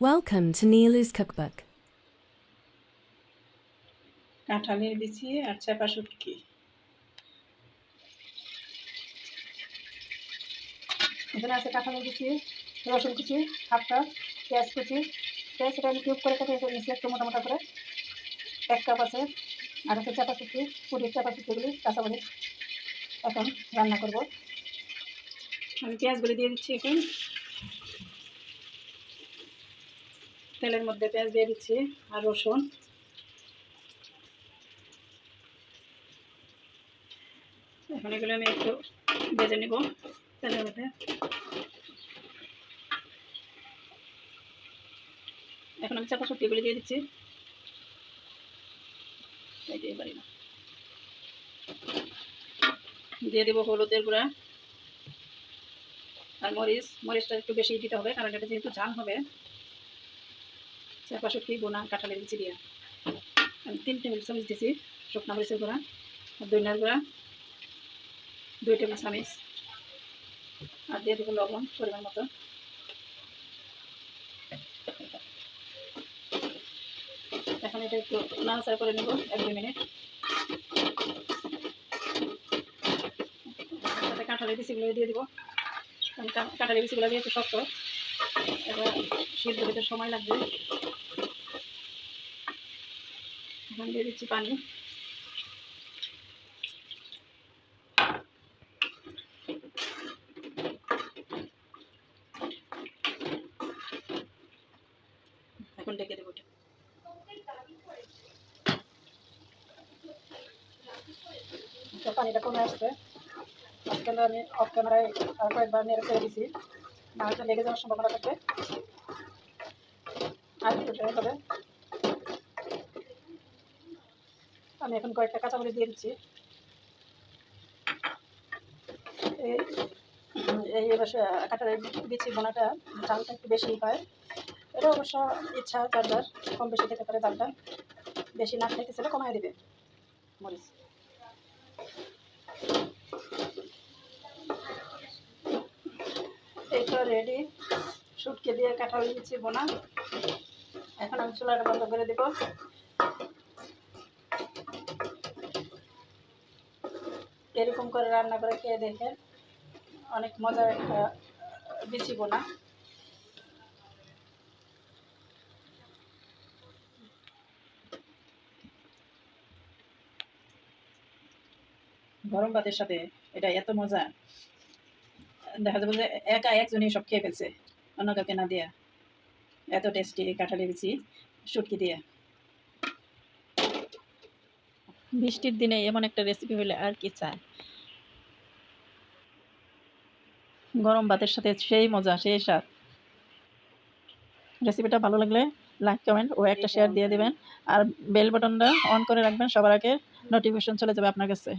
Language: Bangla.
Welcome to Nilu's Cookbook. কাঁঠালের বিচি আর চাপা শুটকি। এখানে আছে কাঁঠালের বিচি রসুন কুচি, হাফ কাপ, পেঁয়াজ কুচি। পেঁয়াজ এটা আমি কিউব করে কেটে নিচ্ছি একটু মোটা মোটা করে। এক কাপ আছে, আর হচ্ছে চাপা শুটকি, পুরির চাপা শুটকিগুলি, কাঁচামরিচ। এখন রান্না করব। আমি পেঁয়াজগুলি দিয়ে দিচ্ছি এখন। তেলের মধ্যে পেঁয়াজ দিয়ে দিচ্ছি আর রসুন। এখন এগুলো আমি একটু ভেজে নেব তেলের মধ্যে। এখন আমি চাপা শুটকিগুলি দিয়ে দিচ্ছি। যে না। দিয়ে দেবো হলুদের গুঁড়া আর মরিচ। মরিচটা একটু বেশি দিতে হবে কারণ এটা যেহেতু ঝাল হবে চাপা শুটকি বোনা কাঁঠালের বিচি দিয়ে। আমি তিন টেবিল চামচ দিয়েছি শুকনা মরিচের গুঁড়া দইনার গুঁড়া, দুই টেবিল চামচ, আর দিয়ে দেবো লবণ পরিমাণ মতো। এখন এটা একটু নাড়াচাড়া করে নেব, এক দুই মিনিট। তাতে কাঁঠালের বিচিগুলো দিয়ে দিব। কাঁঠালের বিচিগুলো যেহেতু শক্ত, এটা সিদ্ধ হতে সময় লাগবে। এখন দিয়ে দিচ্ছি পানি। এখন দেবো পানিটা কমে আসছে। আজকাল আমি অফ ক্যামেরায় আর কয়েকবার নেড়ে ছেড়ে দিছি। না হয়তো লেগে যাওয়ার সম্ভাবনা থাকে। আর হবে। আমি এখন কয়েকটা কাঁচামরিচ দিয়ে দিচ্ছি। এই এবার কাঁটারের বিচি বোনাটা চালটা একটু বেশি হয়। এটা অবশ্য ইচ্ছা, যার যার, কম বেশি খেতে পারে ডালটা বেশি না খেতে সেটা কমায় দেবে মরিচ। এই তো রেডি শুটকে দিয়ে কাঁঠাল দিচ্ছি বোনা। এখন আমি চুলাটা বন্ধ করে দেব। এরকম করে রান্না করে খেয়ে দেখে অনেক মজার একটা বিচি বোনা গরম ভাতের সাথে এটা এত মজা। দেখা যাবে একা একজনই সব খেয়ে ফেলছে, অন্য কাউকে না দিয়া। এত টেস্টি কাঁঠালি বিচি শুটকি দিয়ে। বৃষ্টির দিনে এমন একটা রেসিপি হলে আর কি চায়? গরম ভাতের সাথে সেই মজা, সেই স্বাদ। রেসিপিটা ভালো লাগলে লাইক কমেন্ট ও একটা শেয়ার দিয়ে দিবেন। আর বেল বাটনটা অন করে রাখবেন, সবার আগে নোটিফিকেশন চলে যাবে আপনার কাছে।